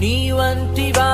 నీ వంటివా